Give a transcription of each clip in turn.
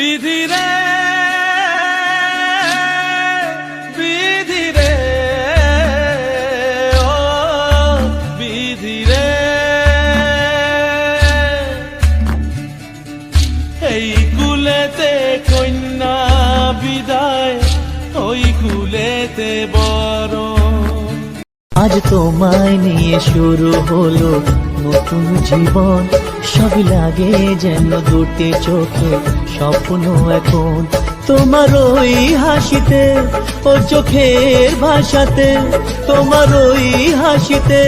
বিধি রে বিধি রে, ও বিধি রে। এই কুলেতে কন্যা বিদায়, ওই কুলেতে বড় আজ তোমায় নিয়ে শুরু হলো নতুন জীবন। সবই লাগে যেন দুটি চোখে, স্বপ্ন এখন তোমার ওই হাসিতে, ও চোখের ভাষাতে, তোমার ওই হাসিতে,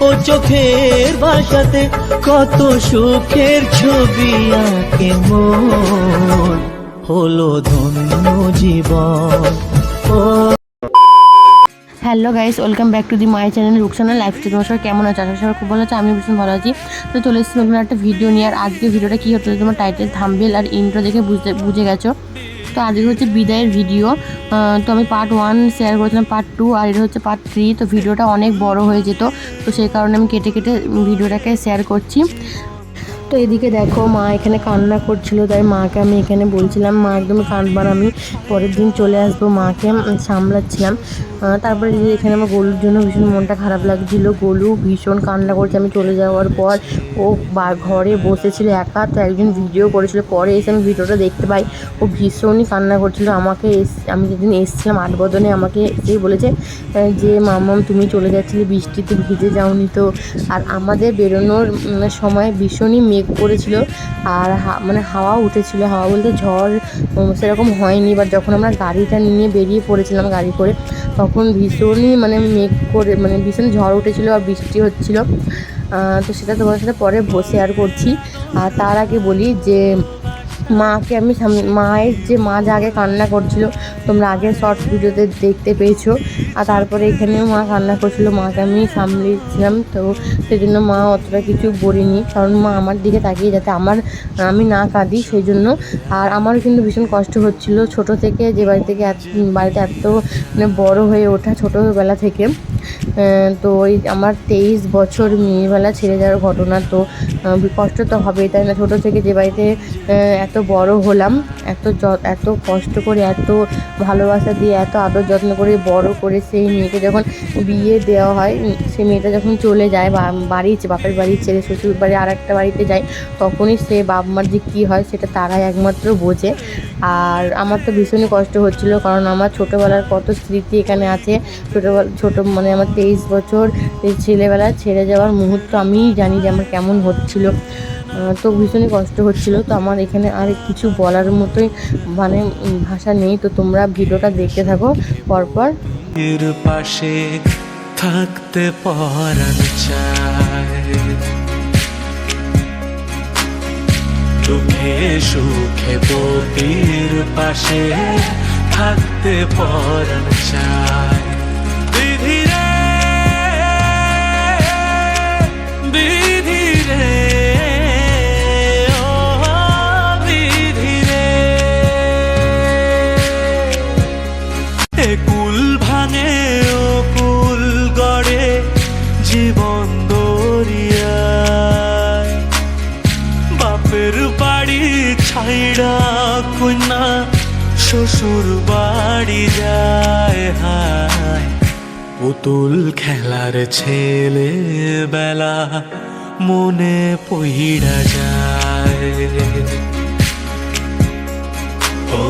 ও চোখের ভাষাতে কত সুখের ছবি আঁকে মন। হলো ধন্য জীবন, ও hello guys, welcome back to the my channel Rukhsana lifestyle তোমার সবাই কেমন আছে? আশা সবাই খুব ভালো আছে আমি ভীষণ ভালো আছি। তো চলে এসেছি নতুন একটা ভিডিও নিয়ে, আর আজকে ভিডিওটা কী হচ্ছে তোমার টাইটেল থাম্বেল আর ইন্ট্রো দেখে বুঝতে বুঝে গেছো? তো আজকে হচ্ছে বিদায়ের ভিডিও তো আমি পার্ট ওয়ান শেয়ার করেছিলাম পার্ট টু আর এটা হচ্ছে পার্ট থ্রি তো ভিডিওটা অনেক বড় হয়ে যেত, তো সেই কারণে আমি কেটে কেটে ভিডিওটাকে শেয়ার করছি। তো এদিকে দেখো মা এখানে কান্না করছিল, তাই মাকে আমি এখানে বলছিলাম, মা একদম কাঁদবার আমি পরের দিন চলে আসব মাকে সামলাচ্ছিলাম। তারপরে এখানে আমার গলুর জন্য ভীষণ মনটা খারাপ লাগছিল। গলু ভীষণ কান্না করছে, আমি চলে যাওয়ার পর ও বা, ঘরে বসেছিল একা, তো একজন ভিডিও করেছিল। পরে এসে আমি ভিডিওটা দেখতে পাই, ও ভীষণই কান্না করছিল। আমাকে এস- আমি যেদিন এসেছিলাম আট বদনে, আমাকে এসেই বলেছে যে, মামাম, তুমি চলে যাচ্ছিলে, বৃষ্টিতে ভিজে যাওনি তো। আর আমাদের বেরোনোর সময় ভীষণই মেঘ করেছিল আর হা- মানে হাওয়া উঠেছিল। হাওয়া বলতে ঝড় সেরকম হয়নি। বাট যখন আমরা গাড়িটা নিয়ে বেরিয়ে পড়েছিলাম গাড়ি করে, তখন ভীষণই মানে মেঘ করে মানে ভীষণ ঝড় উঠেছিল আর বৃষ্টি হচ্ছিল। তো সেটা তোমার সাথে পরে বসে আর করছি। আর তার আগে বলি যে মাকে আমি মায়ের যে মা যা আগে কান্না করছিল, তোমরা আগে শর্টস ভিডিওতে দেখতে পেয়েছ। আর তারপরে এখানেও মা কান্না করছিল, মাকে আমি সামলেছিলাম, তো সেই জন্য মা অতটা কিছু বলিনি। কারণ মা আমার দিকে তাকিয়ে যাতে আমার, আমি না কাঁদি সেই জন্য আর আমারও কিন্তু ভীষণ কষ্ট হচ্ছিল ছোট থেকে, যে বাড়ি থেকে এত, বাড়িতে এত মানে বড় হয়ে ওঠা ছোটোবেলা থেকে। তো ওই আমার তেইশ বছর মেয়েবেলা ছেড়ে যাওয়ার ঘটনা, তো কষ্ট তো হবেই, তাই না? ছোটো থেকে যে বাড়িতে এত বড় হলাম, এত এত কষ্ট করে, এত ভালোবাসা দিয়ে, এত আদর যত্ন করে বড় করে সেই মেয়েকে যখন বিয়ে দেওয়া হয়, সেই মেয়েটা যখন চলে যায় বাড়ি, বাপের বাড়ি ছেড়ে শ্বশুর বাড়ি আর একটা বাড়িতে যায়, তখনই সে বাপ মার যে কী হয় সেটা তারাই একমাত্র বোঝে। আর আমার তো ভীষণই কষ্ট হচ্ছিল, কারণ আমার ছোটোবেলার কত স্মৃতি এখানে আছে। ছোটোবেলা, ছোটো মানে আমার তেইশ বছর ছেলেবেলা ছেড়ে যাওয়ার মুহূর্ত আমিই জানি যে আমার কেমন হচ্ছিল। তো ভীষণই কষ্ট হচ্ছিল। তো আমার এখানে আর কিছু বলার মতোই মানে ভাষা নেই। তো তোমরা ভিডিওটা দেখতে থাকো পরপর। পাশে থাকতে পরাণ চায় দুঃখে সুখে বপির পাশে থাকতে রে কুল ভাঙে, ও কুল গড়ে জীবন দরিয়ায়। বাপের বাড়ি ছাইড়া কন্যা, শ্বশুর বাড়ি যায় হায়। পুতুল খেলার ছেলে বেলা মনে পইড়া যায়। ও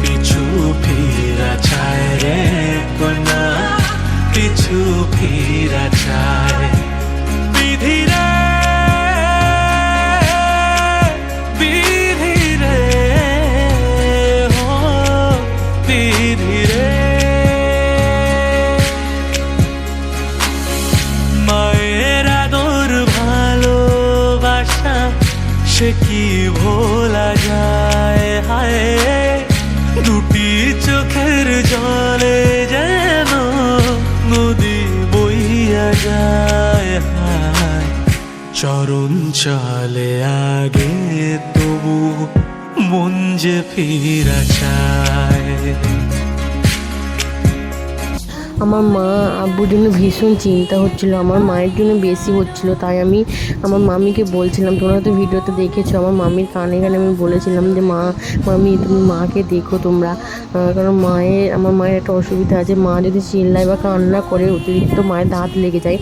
পিছু ফিরা কন্যা পিছু ফিরা চায় চরণ চলে আগে তবু মন যে ফিরা চায়। আমার মা আব্বুর জন্য ভীষণ চিন্তা হচ্ছিল, আমার মায়ের জন্য বেশি হচ্ছিল, তাই আমি আমার মামিকে বলছিলাম, তোমরা তো ভিডিওতে দেখেছ, আমার মামির কানে কানে আমি বলেছিলাম যে, মা, মামি, তুমি মাকে দেখো তোমরা। কারণ মায়ের, আমার মায়ের একটা অসুবিধা আছে, মা যদি চিল্লায় বা কান্না করে, অতিরিক্ত মায়ের দাঁত লেগে যায়।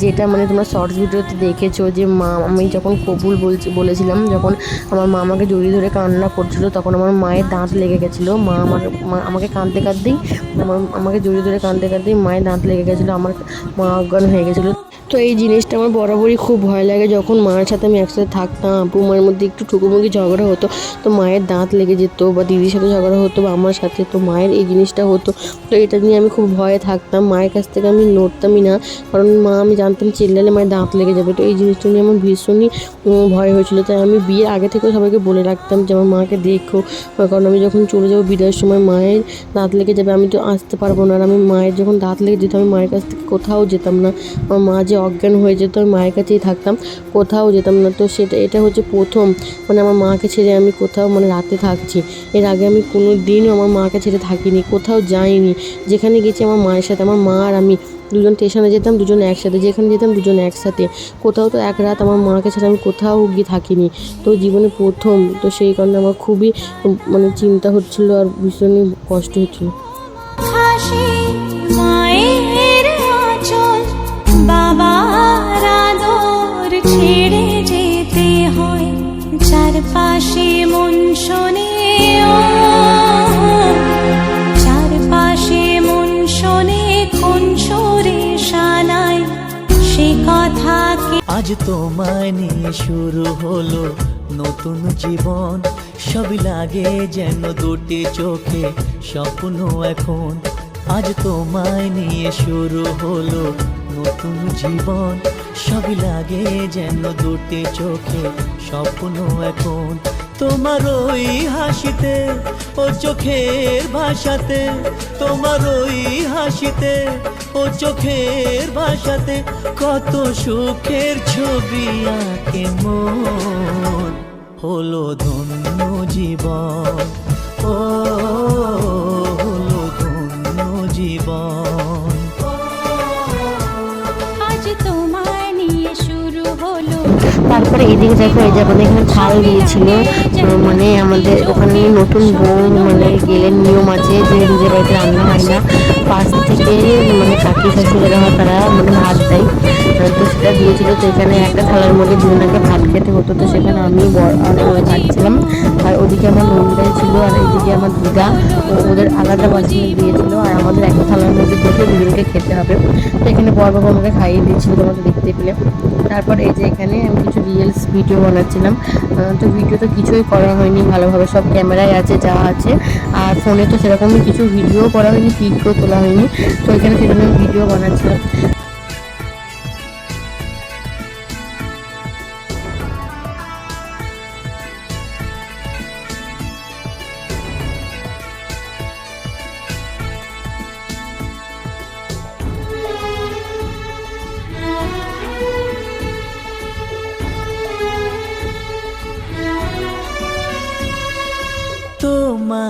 যেটা মানে তোমরা শর্টস ভিডিওতে দেখেছ যে, মা, আমি যখন কবুল বলছি, বলেছিলাম, যখন আমার মা আমাকে জড়িয়ে ধরে কান্না করছিল, তখন আমার মায়ের দাঁত লেগে গেছিল। মা আমার আমাকে কাঁদতে কাঁদতেই, আমার, আমাকে জড়িয়ে ধরে কাঁদতে কাঁদতেই মায়ের দাঁত লেগে গেছিল আমার মা অজ্ঞান হয়ে গেছিল। তো এই জিনিসটা আমার বরাবরই খুব ভয় লাগে। যখন মায়ের সাথে আমি একসাথে থাকতাম, আপু মায়ের মধ্যে একটু ঠুকুমুকি ঝগড়া হতো, তো মায়ের দাঁত লেগে যেত বা দিদির সাথে ঝগড়া হতো বা আমার সাথে, তো মায়ের এই জিনিসটা হতো। তো এটা নিয়ে আমি খুব ভয়ে থাকতাম। মায়ের কাছ থেকে আমি নড়তামই না, কারণ মা আমি জানতাম চিল্লালে মায়ের দাঁত লেগে যাবে। তো এই জিনিসটা নিয়ে আমার ভীষণই ভয় হয়েছিল। তাই আমি বিয়ের আগে থেকেও সবাইকে বলে রাখতাম যে, আমার মাকে দেখো। কারণ আমি যখন চলে যাব বিদায়ের সময়, মায়ের দাঁত লেগে যাবে, আমি তো আসতে পারব না। আর আমি মায়ের যখন দাঁত লেগে যেত, আমি মায়ের কাছ থেকে কোথাও যেতাম না। আমার মা যে অজ্ঞান হয়ে যেত মায়ের কাছেই থাকতাম, কোথাও যেতাম না। তো সেটা, এটা হচ্ছে প্রথম মানে আমার মাকে ছেড়ে আমি কোথাও মানে রাতে থাকছি। এর আগে আমি কোনো দিনও আমার মাকে ছেড়ে থাকিনি, কোথাও যাইনি। যেখানে গেছি আমার মায়ের সাথে, আমার মা আর আমি দুজন স্টেশনে যেতাম, দুজন একসাথে। যেখানে যেতাম, দুজন একসাথে। কোথাও তো এক রাত আমার মাকে ছাড়া আমি কোথাও গিয়ে থাকিনি। তো জীবনে প্রথম, তো সেই কারণে আমার খুবই মানে চিন্তা হচ্ছিল আর ভীষণই কষ্ট হচ্ছিল। ছেড়ে যেতে হয়। চারপাশে মন চারপাশে মন শোনে কোন শানায় সে কথা আজ তোমায় নিয়ে শুরু হলো নতুন জীবন। সবই লাগে যেন দুটি চোখে স্বপ্ন এখন। আজ তোমায় নিয়ে শুরু হলো নতুন জীবন সবই লাগে যেন দুটি চোখে, স্বপ্ন এখন তোমার ওই হাসিতে ও চোখের ভাষাতে, তোমার ওই হাসিতে ও চোখের ভাষাতে কত সুখের ছবি আঁকে মন। হলো ধন্য জীবন, ও হলো ধন্য জীবন। তারপরে এদিকে দেখো, এই যে আমাদের এখানে থাল দিয়েছিল। মানে আমাদের ওখানে নতুন বোন মানে গেলেন, নিয়ম আছে যে নিজের বাড়িতে রান্না হয় না। পাশ থেকে মানে কাকি শাশুড়িরা হয়, তারা মানে ভাত দেয়। তো সেটা দিয়েছিল। তো এখানে একটা থালার মধ্যে দুজনকে ভাত খেতে হতো, তো সেখানে আমি বড় আমার ও ওদের আলাদা বাসনে দিয়েছিল আর আমাদের একটা থালার মধ্যে দেখে দুজনকে খেতে হবে। তো এখানে বড় বাবা আমাকে খাইয়ে দিয়েছিল তোমাকে দেখতে পেলে। তারপর এই যে এখানে আমি কিছু রিয়েলস ভিডিও বানাচ্ছিলাম। তো ভিডিও তো কিছুই করা হয়নি ভালোভাবে, সব ক্যামেরায় আছে, যা আছে। আর ফোনে তো সেরকমই কিছু ভিডিও করা হয়নি পিকও তোলা হয়নি। তো এখানে আমি ভিডিও বানাচ্ছিলাম।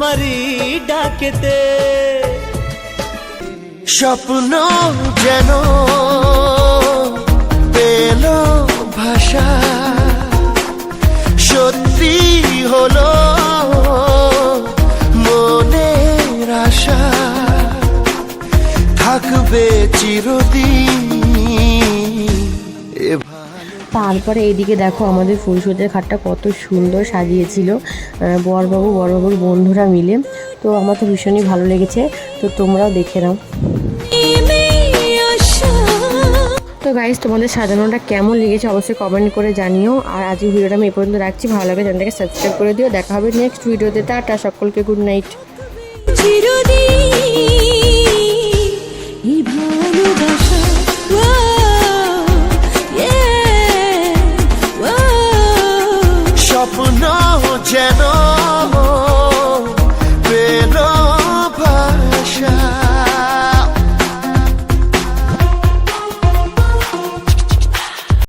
তোমারই ডাকেতে। স্বপ্ন যেন পেল ভাষা সত্যি হলো মনের আশা। থাকবে চিরদিন তারপরে এইদিকে দেখো আমাদের ফুলসজ্জার খাটটা কত সুন্দর সাজিয়েছিল। বরবাবু বড়বাবুর বন্ধুরা মিলে। তো আমার তো ভীষণই ভালো লেগেছে। তো তোমরাও দেখে নাও। তো গাইজ তোমাদের সাজানোটা কেমন লেগেছে অবশ্যই কমেন্ট করে জানিও। আর আজকে ভিডিওটা আমি এই পর্যন্ত রাখছি। ভালো লাগে চ্যানেলটাকে সাবস্ক্রাইব করে দিও। দেখা হবে নেক্সট ভিডিওতে টাটা, সকলকে গুড নাইট এই ভালোবাসা